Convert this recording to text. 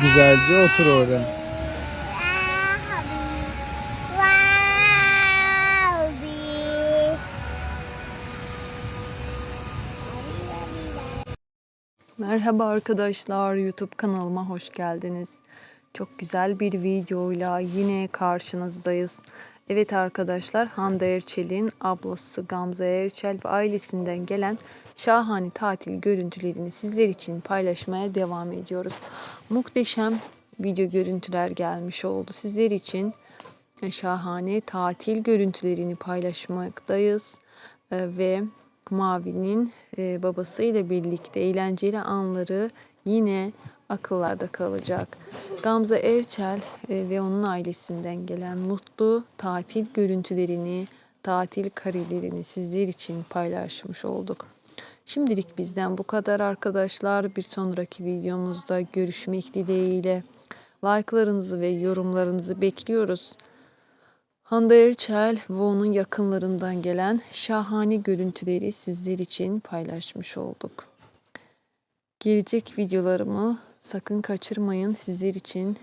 Güzelce otur orada. Merhaba arkadaşlar, YouTube kanalıma hoş geldiniz. Çok güzel bir videoyla yine karşınızdayız. Evet arkadaşlar, Hande Erçel'in ablası Gamze Erçel ve ailesinden gelen şahane tatil görüntülerini sizler için paylaşmaya devam ediyoruz. Muhteşem video görüntüler gelmiş oldu sizler için. Şahane tatil görüntülerini paylaşmaktayız. Ee, ve Mavi'nin e, babasıyla birlikte eğlenceli anları yine akıllarda kalacak. Gamze Erçel e, ve onun ailesinden gelen mutlu tatil görüntülerini, tatil karelerini sizler için paylaşmış olduk. Şimdilik bizden bu kadar arkadaşlar. Bir sonraki videomuzda görüşmek dileğiyle. Like'larınızı ve yorumlarınızı bekliyoruz. Hande Erçel ve onun yakınlarından gelen şahane görüntüleri sizler için paylaşmış olduk. Gelecek videolarımı sakın kaçırmayın. Sizler için